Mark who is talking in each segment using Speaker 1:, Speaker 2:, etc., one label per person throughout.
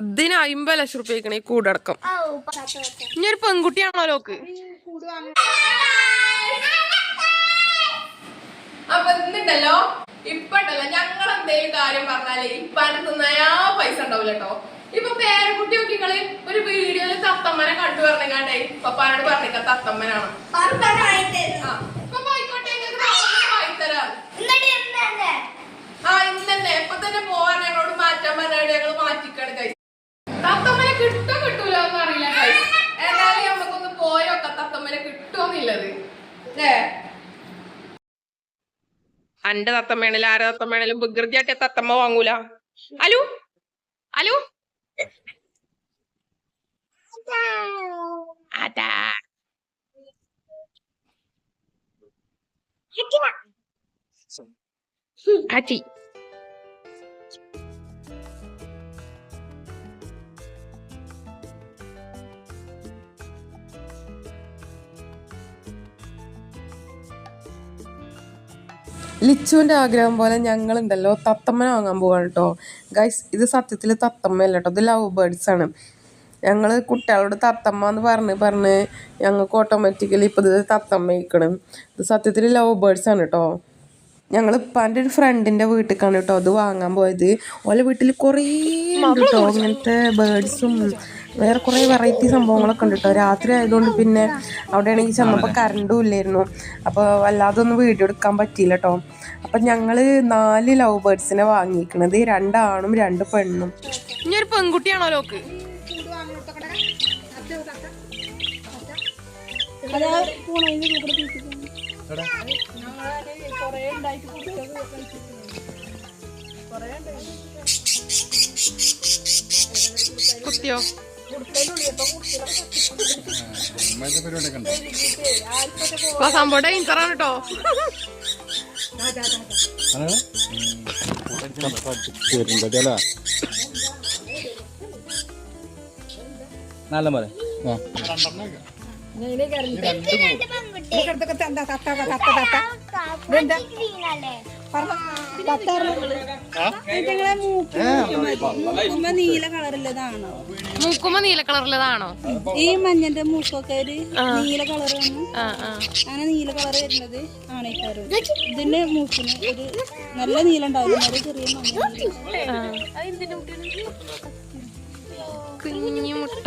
Speaker 1: ഇതിന് അമ്പത് ലക്ഷം കൂടടക്കം
Speaker 2: ഔ, പത്ത് പത്ത്.
Speaker 1: ഇനി ഒരു പെൺകുട്ടിയാണോ ലോക്ക്? അപ്പൊ എന്നിട്ടല്ലോ ഇപ്പൊ ഞങ്ങൾ എന്തെങ്കിലും കാര്യം പറഞ്ഞാലേ ഇപ്പാന്റെ നയാ പൈസ ഉണ്ടാവില്ല കേട്ടോ ഇപ്പൊ പേരക്കുട്ടി നോക്കിക്കളി ഒരു വീഡിയോയിൽ തത്തമ്മനെ കണ്ടു പറഞ്ഞാണ്ടേ പപ്പാനോട് പറഞ്ഞേക്ക തത്തമ്മനാണ്.
Speaker 2: പത്തെണ്ണം വാങ്ങിത്തരും.
Speaker 1: കിട്ടുമെന്നില്ലത് ഏ അന്റെ തത്തമ്മയാണേലും ആരെ തത്തമ്മയാണേലും വികൃതിയാട്ടിയ തത്തമ്മ വാങ്ങൂല. അലു? അലു? അതാ ആച്ചി ലിച്ചുവിന്റെ ആഗ്രഹം പോലെ ഞങ്ങളുണ്ടല്ലോ തത്തമ്മനെ വാങ്ങാൻ പോവാണ് കേട്ടോ ഗൈസ് ഇത് സത്യത്തിൽ തത്തമ്മയല്ല കേട്ടോ ഇത് ലവ് ബേർഡ്സ് ആണ്. ഞങ്ങൾ കുട്ടികളോട് തത്തമ്മ എന്ന് പറഞ്ഞ് പറഞ്ഞ് ഞങ്ങൾക്ക് ഓട്ടോമാറ്റിക്കലി ഇപ്പോൾ ഇത് തത്തമ്മ ഇരിക്കണം ഇത് സത്യത്തിൽ ലവ് ബേർഡ്സ് ആണ് കേട്ടോ ഞങ്ങൾ ഇപ്പാന്റെ ഒരു ഫ്രണ്ടിന്റെ വീട്ടിലേക്കാണ് കേട്ടോ അത് വാങ്ങാൻ പോയത്. ഓലെ വീട്ടിൽ കുറേ ഉണ്ട് കേട്ടോ ഇങ്ങനത്തെ ബേർഡ്സും വേറെ കുറേ വെറൈറ്റി സംഭവങ്ങളൊക്കെ ഉണ്ട് കേട്ടോ. രാത്രി ആയതുകൊണ്ട് പിന്നെ അവിടെയാണെങ്കിൽ ചെന്നപ്പോൾ കറണ്ടും ഇല്ലായിരുന്നു. അപ്പോൾ വല്ലാതെ ഒന്നും വീഡിയോ എടുക്കാൻ പറ്റിയില്ല കേട്ടോ. അപ്പം ഞങ്ങൾ നാല് ലവ് ബേർഡ്സിനെ വാങ്ങിയിരിക്കണത് രണ്ടാണും രണ്ട് പെണ്ണും. ഇനി ഒരു പെൺകുട്ടിയാണോ ലോക്ക്? കുത്തിയോ? സംഭവം ഇൻസറാണ് കേട്ടോ
Speaker 3: നല്ല പോലെ
Speaker 2: എനിക്ക്
Speaker 4: മൂക്കുമ്പോ നീല കളറുള്ളതാണോ
Speaker 1: മൂക്കുമ്പോ നീല കളറുള്ളതാണോ
Speaker 4: ഈ മഞ്ഞന്റെ മൂക്കൊക്കെ ഒരു നീല കളർ
Speaker 1: ആ ആ.
Speaker 4: അങ്ങനെ നീല കളർ വരുന്നത് ആണേക്കാരും ഇതിന്റെ മൂക്കിന് ഒരു നല്ല നീല ഉണ്ടാവില്ല? ഒരു ചെറിയ മഞ്ഞ.
Speaker 1: കുഞ്ഞു മുട്ട.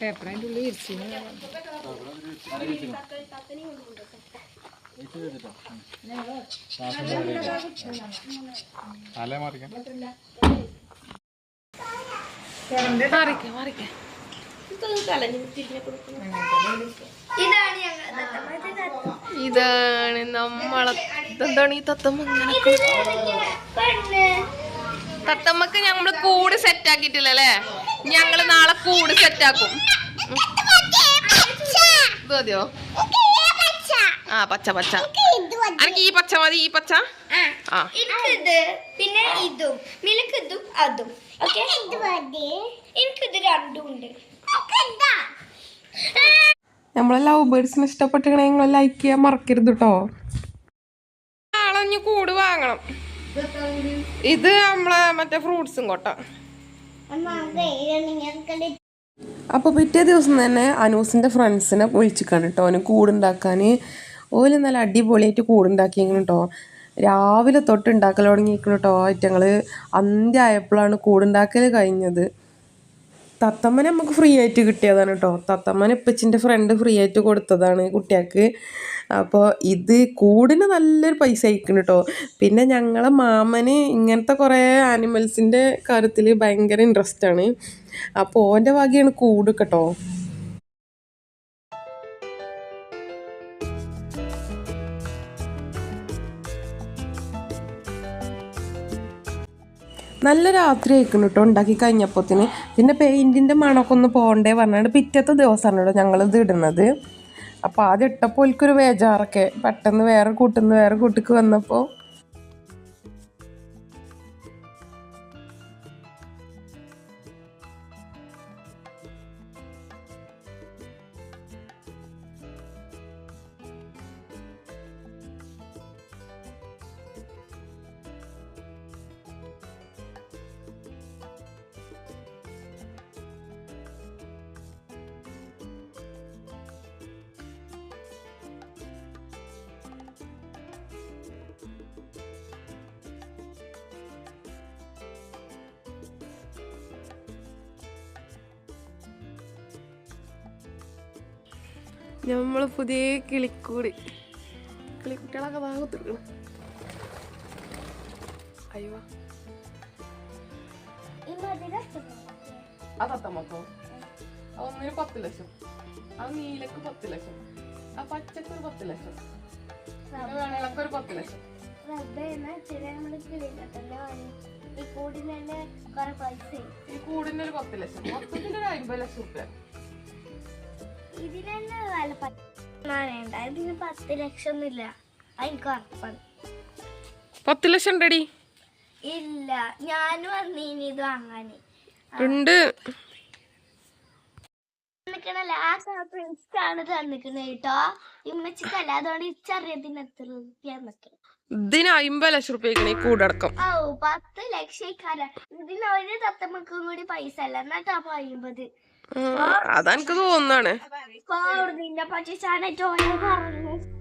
Speaker 2: തത്തമ്മ. ഇത് തത്തമ്മ.
Speaker 1: ഇതാണ് നമ്മളെ എന്താണ് ഈ തത്തമ്മ. തത്തമ്മക്ക് ഞമ്മൾ കൂട് സെറ്റ് ആക്കിയിട്ടില്ലല്ലേ ഞങ്ങൾ നാളെ കൂട് സെറ്റാക്കും. ഇത് മതിയോ ആ പച്ച പച്ച. എനിക്ക് ഈ പച്ച മതി ഈ പച്ച?
Speaker 2: ആ. പിന്നെ ഇതും. മിലക്ക് ഇതും അതും. ഓക്കെ? എനിക്കിത് രണ്ടും ഉണ്ട്.
Speaker 1: നമ്മളെ ലവ് ബേർഡ്സിന് ഇഷ്ടപ്പെട്ടിങ്ങനെ നിങ്ങൾ ലൈക്ക് ചെയ്യാൻ മറക്കരുത് കേട്ടോ നാളെ ഇനി കൂട് വാങ്ങണം. ഇത് നമ്മളെ മറ്റേ ഫ്രൂട്ട്സും കൊട്ട. അപ്പോൾ പിറ്റേ ദിവസം തന്നെ അനൂസിന്റെ ഫ്രണ്ട്സിനെ വിളിച്ചിക്കാണ് കേട്ടോ അവന് കൂടുണ്ടാക്കാൻ ഓൽ നല്ല അടിപൊളിയായിട്ട് കൂടുണ്ടാക്കിയെങ്കിൽ കേട്ടോ രാവിലെ തൊട്ട് ഉണ്ടാക്കൽ തുടങ്ങിയിരിക്കണം കേട്ടോ ഞങ്ങൾ അന്ത്യ ആയപ്പോഴാണ് കൂടുണ്ടാക്കൽ കഴിഞ്ഞത്. തത്തമ്മനെ നമുക്ക് ഫ്രീ ആയിട്ട് കിട്ടിയതാണ് കേട്ടോ തത്തമ്മനെ ഇപ്പച്ചിന്റെ ഫ്രണ്ട് ഫ്രീ ആയിട്ട് കൊടുത്തതാണ് കുട്ടികൾക്ക്. അപ്പോൾ ഇത് കൂടിന് നല്ലൊരു പൈസ അയക്കണം കേട്ടോ പിന്നെ ഞങ്ങളെ മാമന് ഇങ്ങനത്തെ കുറേ ആനിമൽസിന്റെ കാര്യത്തിൽ ഭയങ്കര ഇൻട്രസ്റ്റ് ആണ്. അപ്പോൾ ഓന്റെ വകയാണ് കൂട് കേട്ടോ നല്ല രാത്രി ആയിക്കണം കേട്ടോ ഉണ്ടാക്കി കഴിഞ്ഞപ്പോത്തിന്. പിന്നെ പെയിന്റിന്റെ മണമൊക്കെ ഒന്ന് പോകണ്ടേ പറഞ്ഞാണ്ട് പിറ്റത്തെ ദിവസമാണ് കേട്ടോ ഞങ്ങളിത് ഇടുന്നത്. അപ്പോൾ ആദ്യം ഇട്ടപ്പോൾ എനിക്കൊരു ബേജാറൊക്കെ. പെട്ടെന്ന് വേറെ കൂട്ടുന്ന വേറെ കൂട്ടിക്ക് വന്നപ്പോൾ നമ്മൾ പുതിയ കിളിക്കൂടി. കിളിക്കുട്ടികളൊക്കെ വാങ്ങത്തിരിക്കണം അയ്യോ. അതത്തമ്മക്കോ ഒന്നിന് പത്ത് ലക്ഷം. ആ നീലക്ക് പത്ത് ലക്ഷം. ആ പച്ചക്ക് ഒരു പത്ത് ലക്ഷം. വേണേലൊക്കെ ഒരു പത്ത് ലക്ഷം.
Speaker 2: ഈ കൂടിന്
Speaker 1: ഒരു പത്ത് ലക്ഷം. മൊത്തത്തിൽ ഒരു അമ്പത് ലക്ഷം റുപ്യ
Speaker 2: വില പത്ത് ലക്ഷം ഒന്നുമില്ല എനിക്ക് ഉറപ്പാണ്.
Speaker 1: പത്ത് ലക്ഷം ഉണ്ടടി.
Speaker 2: ഇല്ല. ഞാൻ വന്നീനി ഇത് വാങ്ങാന്.
Speaker 1: ഉണ്ട്.
Speaker 2: തന്നിക്കണല്ല? ആ പ്രിൻസ് ആണ് തന്നിക്കണ കേട്ടോ ഇമ്മച്ചിക്കല്ല അതുകൊണ്ട് ഇച്ചറിയത്തിന് എത്ര റുപ്യ
Speaker 1: ഇതിന് അമ്പത് ലക്ഷം റുപ്യ കൂടടക്കം.
Speaker 2: ഓ പത്ത് ലക്ഷം ഇതിന് ഒരു തത്തമ്മക്കും കൂടി പൈസ അല്ല. എന്നിട്ട് അമ്പത്
Speaker 1: അതെനിക്ക് തോന്നാണ്
Speaker 2: പക്ഷേ